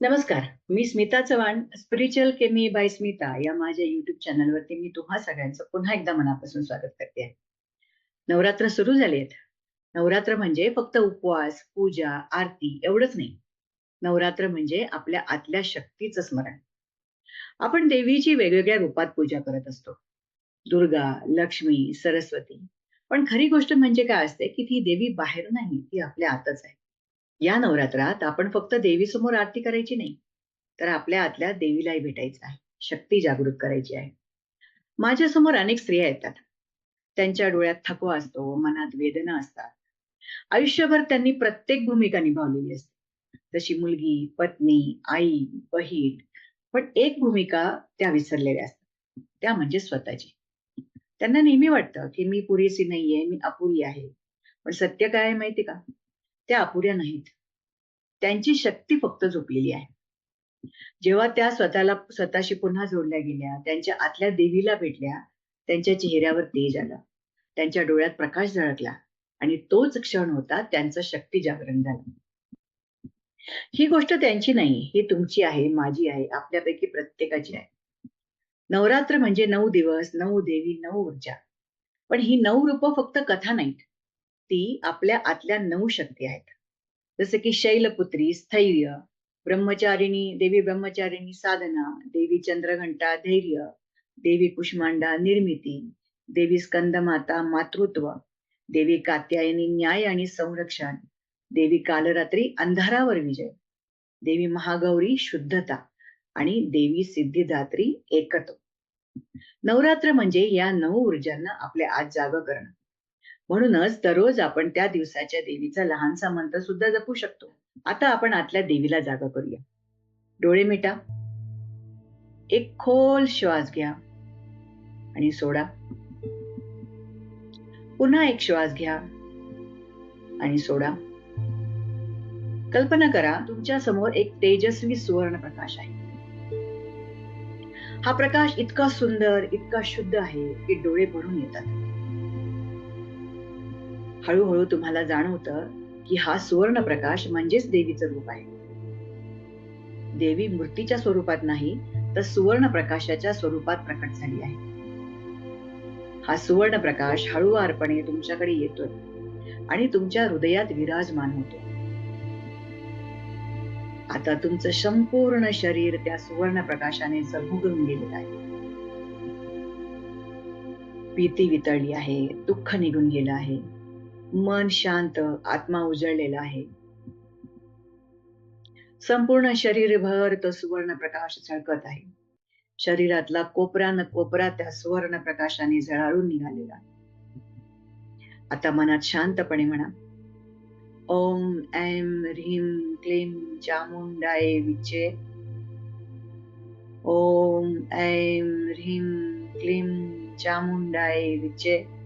नमस्कार मी स्मिता चव्हाण स्पिरिच्युअल केमी बाय स्मिता या माझ्या युट्यूब चॅनलवरती मी तुम्हा सगळ्यांचं पुन्हा एकदा मनापासून स्वागत करते. आहे नवरात्र सुरू झालेत. नवरात्र म्हणजे फक्त उपवास पूजा आरती एवढंच नाही. नवरात्र म्हणजे आपल्या आतल्या शक्तीचं स्मरण. आपण देवीची वेगवेगळ्या रूपात पूजा करत असतो. दुर्गा लक्ष्मी सरस्वती. पण खरी गोष्ट म्हणजे काय असते की ती देवी बाहेर नाही ती आपल्या आतच आहे. या नवरात्रात आपण फक्त देवीसमोर आरती करायची नाही तर आपल्या आतल्या देवीलाही भेटायचं आहे शक्ती जागृत करायची आहे. माझ्यासमोर अनेक स्त्रिया येतात. त्यांच्या डोळ्यात थकवा असतो मनात वेदना असतात. आयुष्यभर त्यांनी प्रत्येक भूमिका निभावलेली असते. जशी मुलगी पत्नी आई बहीण पण एक भूमिका त्या विसरलेल्या असतात. त्या म्हणजे स्वतःची. त्यांना नेहमी वाटतं की मी पुरेशी नाहीये मी अपुरी आहे. पण सत्य काय आहे माहिती का? त्या अपुऱ्या नाहीत. त्यांची शक्ती फक्त झोपलेली आहे. जेव्हा त्या स्वतःला स्वतःशी पुन्हा जोडल्या गेल्या त्यांच्या आतल्या देवीला भेटल्या त्यांच्या चेहऱ्यावर तेज आलं. त्यांच्या डोळ्यात प्रकाश झळकला आणि तोच क्षण होता त्यांचं शक्ती जागरण झालं. ही गोष्ट त्यांची नाही ही तुमची आहे माझी आहे आपल्यापैकी प्रत्येकाची आहे. नवरात्र म्हणजे नऊ दिवस नऊ देवी नऊ ऊर्जा. पण ही नऊ रूप फक्त कथा नाहीत. ती आपल्या आतल्या नऊ शक्ती आहेत. जसं की शैलपुत्री स्थैर्य ब्रह्मचारिणी देवी ब्रह्मचारिणी साधना देवी चंद्रघंटा धैर्य देवी कुष्मांडा निर्मिती देवी स्कंदमाता मातृत्व देवी कात्यायनी न्याय आणि संरक्षण देवी कालरात्री अंधारावर विजय देवी महागौरी शुद्धता आणि देवी सिद्धिदात्री एकत्व. नवरात्र म्हणजे या नऊ ऊर्जांना आपल्या आत जाग करणं. म्हणूनच दररोज आपण त्या दिवसाच्या देवीचा लहानसा मंत्र सुद्धा जपू शकतो. आता आपण आतल्या देवीला जागा करूया. डोळे मिटा. एक खोल श्वास घ्या. आणि सोडा. पुन्हा एक श्वास घ्या. आणि सोडा. कल्पना करा तुमच्यासमोर एक तेजस्वी सुवर्ण प्रकाश आहे. हा प्रकाश इतका सुंदर इतका शुद्ध आहे की डोळे भरून येतात. हळूहळू तुम्हाला जाणवतं की हा सुवर्ण प्रकाश म्हणजेच देवीचं रूप आहे. देवी मूर्तीच्या स्वरूपात नाही तर सुवर्ण प्रकाशाच्या स्वरूपात प्रकट झाली आहे. हा सुवर्ण प्रकाश हळूवारपणे तुमच्याकडे येतोय आणि तुमच्या हृदयात विराजमान होतो. आता तुमचं संपूर्ण शरीर त्या सुवर्ण प्रकाशाने झगमगून गेलेलं आहे. भीती वितळली आहे दुःख निघून गेलं आहे. मन शांत आत्मा उजळलेला आहे. संपूर्ण शरीरभर तो सुवर्ण प्रकाश झळकत आहे. शरीरातला कोपरा न कोपरा त्या सुवर्ण प्रकाशाने झळाळून निघालेला आता मनात शांतपणे म्हणा. ओम ऐम ह्रीम क्लीम चामुंडाय विचे ओम ऐम ह्रीम क्लीम चामुंडाय विचे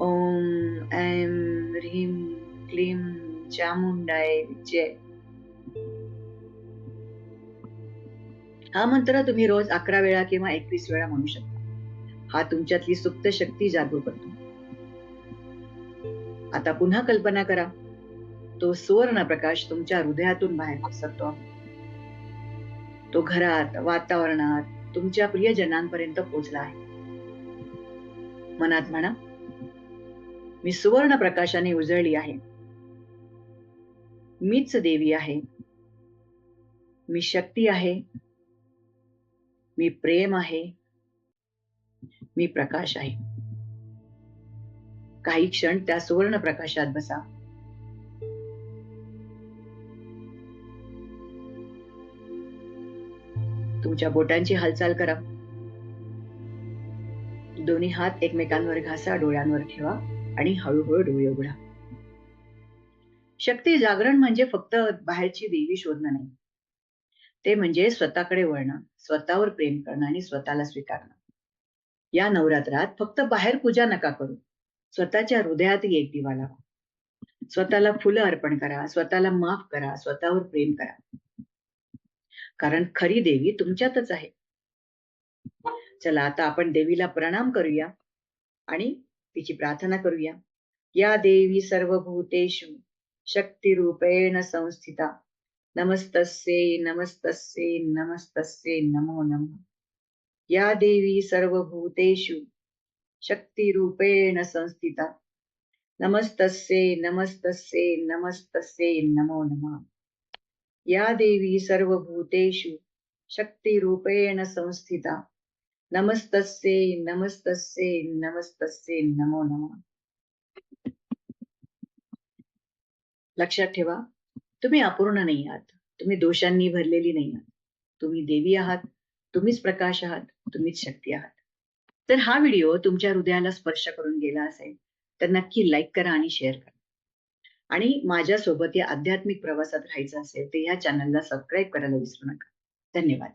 ओम ऐं ह्रीं क्लीं चामुंडाय जय हा मंत्र तुम्ही रोज अकरा वेळा किंवा एकवीस वेळा म्हणू शकता. हा तुमच्यातली सुप्त शक्ती जागृत करतो. आता पुन्हा कल्पना करा. तो सुवर्ण प्रकाश तुमच्या हृदयातून बाहेर पसरतो. तो घरात वातावरणात तुमच्या प्रियजनांपर्यंत पोहोचला आहे. मनात म्हणा मी सुवर्ण प्रकाशाने उजळली आहे. मीच देवी आहे. मी शक्ती आहे. मी प्रेम आहे. मी प्रकाश आहे. काही क्षण त्या सुवर्ण प्रकाशात बसा. तुमच्या बोटांची हालचाल करा. दोन्ही हात एकमेकांवर घासा डोळ्यांवर ठेवा. आणि हळूहळू डोळे उघडा. शक्ती जागरण म्हणजे फक्त बाहेरची देवी शोधणं नाही. ते म्हणजे स्वतःकडे वळणं स्वतःवर प्रेम करणं आणि स्वतःला स्वीकारणं. या नवरात्रात फक्त बाहेर पूजा नका करू. स्वतःच्या हृदयातही एक दिवा लावा. स्वतःला फुलं अर्पण करा स्वतःला माफ करा स्वतःवर प्रेम करा. कारण खरी देवी तुमच्यातच आहे. चला आता आपण देवीला प्रणाम करूया आणि तिची प्रार्थना करूया. या देवी सर्वभूतेषु शक्तिरूपेण संस्थिता. नमस्तस्ये नमस्तस्ये नमस्तस्ये नमो नमः. या देवी सर्वभूतेषु शक्तिरूपेण संस्थिता. नमस्तस्ये नमस्तस्ये नमस्तस्ये नमो नमः. या देवी सर्वभूतेषु शक्तिरूपेण संस्थिता. नमस्तस्ये नमस्तस्ये नमस्तस्ये नमो नमो. लक्षात ठेवा तुम्ही अपूर्ण नाही आहात. तुम्ही दोषांनी भरलेली नाही आहात. तुम्ही देवी आहात तुम्हीच प्रकाश आहात तुम्हीच शक्ती आहात. तर हा व्हिडिओ तुमच्या हृदयाला स्पर्श करून गेला असेल तर नक्की लाईक करा आणि शेअर करा. आणि माझ्यासोबत या आध्यात्मिक प्रवासात राहायचं असेल तर या चॅनलला सबस्क्राईब करायला विसरू नका. धन्यवाद.